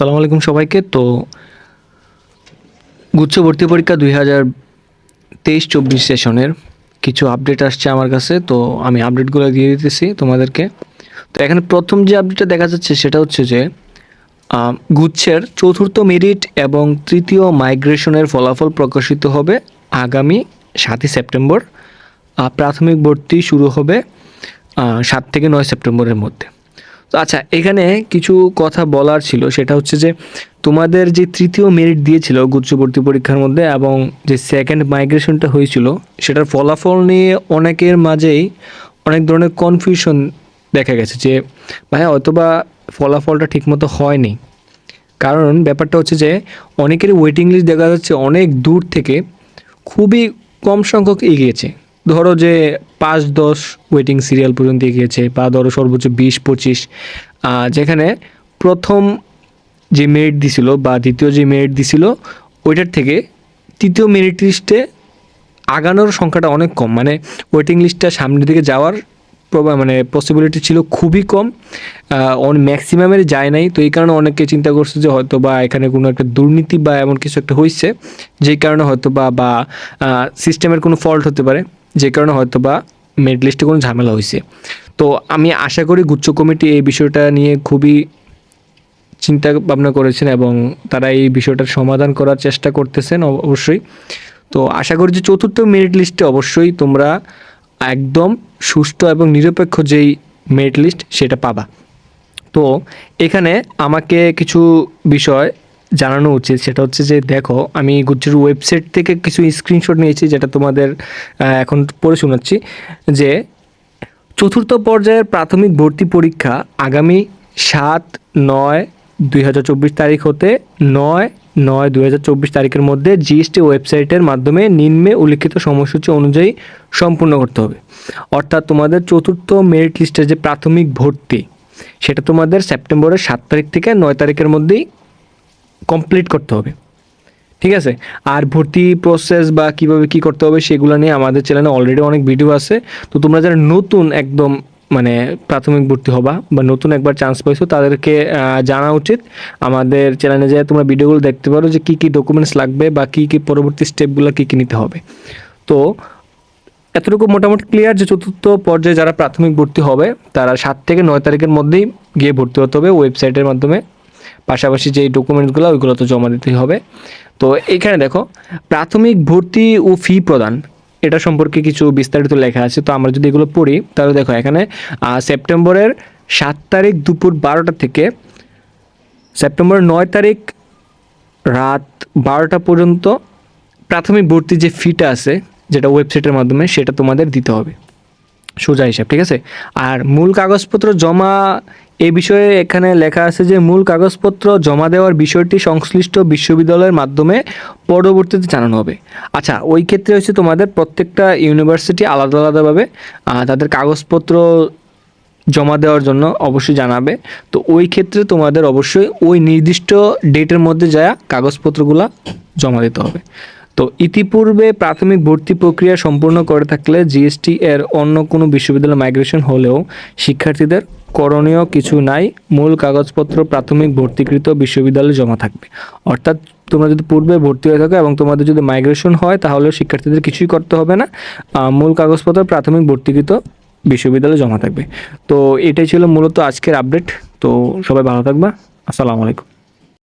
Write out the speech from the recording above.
সালাম আলাইকুম সবাইকে। তো গুচ্ছ ভর্তি পরীক্ষা দুই হাজার তেইশ চব্বিশ সেশনের কিছু আপডেট আসছে আমার কাছে, তো আমি আপডেটগুলো দিয়ে দিতেছি তোমাদেরকে। তো এখানে প্রথম যে আপডেটটা দেখা যাচ্ছে সেটা হচ্ছে যে গুচ্ছের চতুর্থ মেরিট এবং তৃতীয় মাইগ্রেশনের ফলাফল প্রকাশিত হবে আগামী সাতই সেপ্টেম্বর। প্রাথমিক ভর্তি শুরু হবে সাত থেকে নয় সেপ্টেম্বরের মধ্যে। তো আচ্ছা এখানে কিছু কথা বলার ছিল। সেটা হচ্ছে যে, তোমাদের যে তৃতীয় মেরিট দিয়েছিল গুচ্ছ ভর্তি পরীক্ষার মধ্যে এবং যে সেকেন্ড মাইগ্রেশনটা হয়েছিল, সেটার ফলাফল নিয়ে অনেকের মাঝেই অনেক ধরনের কনফিউশন দেখা গেছে যে ভাই হয়তোবা ফলাফলটা ঠিকমতো হয়নি। কারণ ব্যাপারটা হচ্ছে যে, অনেকেরই ওয়েটিং লিস্ট দেখা যাচ্ছে অনেক দূর থেকে খুবই কম সংখ্যক এগিয়েছে। ধরো যে পাঁচ দশ ওয়েটিং সিরিয়াল পর্যন্ত এগিয়েছে বা ধরো সর্বোচ্চ বিশ, পঁচিশ যেখানে প্রথম যে মেরিট দিছিল বা দ্বিতীয় যে মেরিট দিছিল, ওইটার থেকে তৃতীয় মেরিট লিস্টে আগানোর সংখ্যাটা অনেক কম। মানে ওয়েটিং লিস্টটা সামনের দিকে যাওয়ার মানে পসিবিলিটি ছিল খুবই কম অন ম্যাক্সিমামের যায় নাই। তো এই কারণে অনেকে চিন্তা করছে যে হয়তো বা এখানে কোনো একটা দুর্নীতি বা এমন কিছু একটা হয়েছে যেই কারণে হয়তো বা বা সিস্টেমের কোনো ফল্ট হতে পারে। যে কারণে হয়তো বা মেরিট লিস্টে কোনো ঝামেলা হয়েছে তো আমি আশা করি গুচ্ছ কমিটি এই বিষয়টা নিয়ে খুবই চিন্তা ভাবনা করেছেন এবং তারা এই বিষয়টার সমাধান করার চেষ্টা করতেছেন অবশ্যই। তো আশা করি যে চতুর্থ মেরিট লিস্টে অবশ্যই তোমরা একদম সুষ্ঠু এবং নিরপেক্ষ যেই মেরিট লিস্ট সেটা পাবা। তো এখানে আমাকে কিছু বিষয় জানানো উচিত, সেটা হচ্ছে যে দেখো, আমি গুচ্ছের ওয়েবসাইট থেকে কিছু স্ক্রিনশট নিয়েছি যেটা তোমাদের এখন পড়ে শোনাচ্ছি, যে চতুর্থ পর্যায়ের প্রাথমিক ভর্তি পরীক্ষা আগামী সাত নয় দুই তারিখ হতে নয় নয় দুই হাজার চব্বিশ তারিখের মধ্যে জিএসটি ওয়েবসাইটের মাধ্যমে নিম্নে উল্লিখিত সময়সূচি অনুযায়ী সম্পূর্ণ করতে হবে। অর্থাৎ তোমাদের চতুর্থ মেরিট লিস্টের যে প্রাথমিক ভর্তি, সেটা তোমাদের সেপ্টেম্বরের সাত তারিখ থেকে নয় তারিখের মধ্যেই কমপ্লিট করতে হবে। ঠিক আছে? আর ভর্তি প্রসেস বা কীভাবে কি করতে হবে সেগুলো নিয়ে আমাদের চ্যানেলে অলরেডি অনেক ভিডিও আছে। তো তোমরা যারা নতুন একদম মানে প্রাথমিক ভর্তি হবা বা নতুন একবার চান্স পাইছো, তাদেরকে জানা উচিত। আমাদের চ্যানেলে যেয়ে তোমরা ভিডিওগুলো দেখতে পারো যে কী কী ডকুমেন্টস লাগবে বা কী কী পরবর্তী স্টেপগুলো কী কী নিতে হবে। তো এতটুকু মোটামুটি ক্লিয়ার যে চতুর্থ পর্যায়ে যারা প্রাথমিক ভর্তি হবে, তারা সাত থেকে নয় তারিখের মধ্যেই গিয়ে ভর্তি হতে হবে ওয়েবসাইটের মাধ্যমে। পাশাপাশি যেই ডকুমেন্টসগুলো ওইগুলো তো জমা দিতেই হবে। তো এখানে দেখো, প্রাথমিক ভর্তি ও ফি প্রদান, এটা সম্পর্কে কিছু বিস্তারিত লেখা আছে। তো আমরা যদি এগুলো পড়ি, তাহলে দেখো এখানে সেপ্টেম্বরের সাত তারিখ দুপুর বারোটা থেকে সেপ্টেম্বর নয় তারিখ রাত বারোটা পর্যন্ত প্রাথমিক ভর্তি যে ফিটা আছে, যেটা ওয়েবসাইটের মাধ্যমে, সেটা তোমাদের দিতে হবে। সোজা হিসাব, ঠিক আছে? আর মূল কাগজপত্র জমা এই বিষয়ে এখানে লেখা আছে যে মূল কাগজপত্র জমা দেওয়ার বিষয়টি সংশ্লিষ্ট বিশ্ববিদ্যালয়ের মাধ্যমে পরবর্তীতে জানানো হবে। আচ্ছা ওই ক্ষেত্রে হচ্ছে তোমাদের প্রত্যেকটা ইউনিভার্সিটি আলাদা আলাদাভাবে তাদের কাগজপত্র জমা দেওয়ার জন্য অবশ্যই জানাবে। তো ওই ক্ষেত্রে তোমাদের অবশ্যই ওই নির্দিষ্ট ডেটের মধ্যে যা কাগজপত্রগুলো জমা দিতে হবে। তো ইতিপূর্বে প্রাথমিক ভর্তি প্রক্রিয়া সম্পূর্ণ করে থাকলে জিএসটি এর অন্য কোনো বিশ্ববিদ্যালয় মাইগ্রেশন হলেও শিক্ষার্থীদের করণীয় কিছু নাই, মূল কাগজপত্র প্রাথমিক ভর্তিকৃত বিশ্ববিদ্যালয়ে জমা থাকবে। অর্থাৎ তোমরা যদি পূর্বে ভর্তি হয়ে থাকো এবং তোমাদের যদি মাইগ্রেশন হয়, তাহলেও শিক্ষার্থীদের কিছুই করতে হবে না। মূল কাগজপত্র প্রাথমিক ভর্তিকৃত বিশ্ববিদ্যালয়ে জমা থাকবে। তো এটাই ছিল মূলত আজকের আপডেট তো সবাই ভালো থাকবা। আসসালামু আলাইকুম।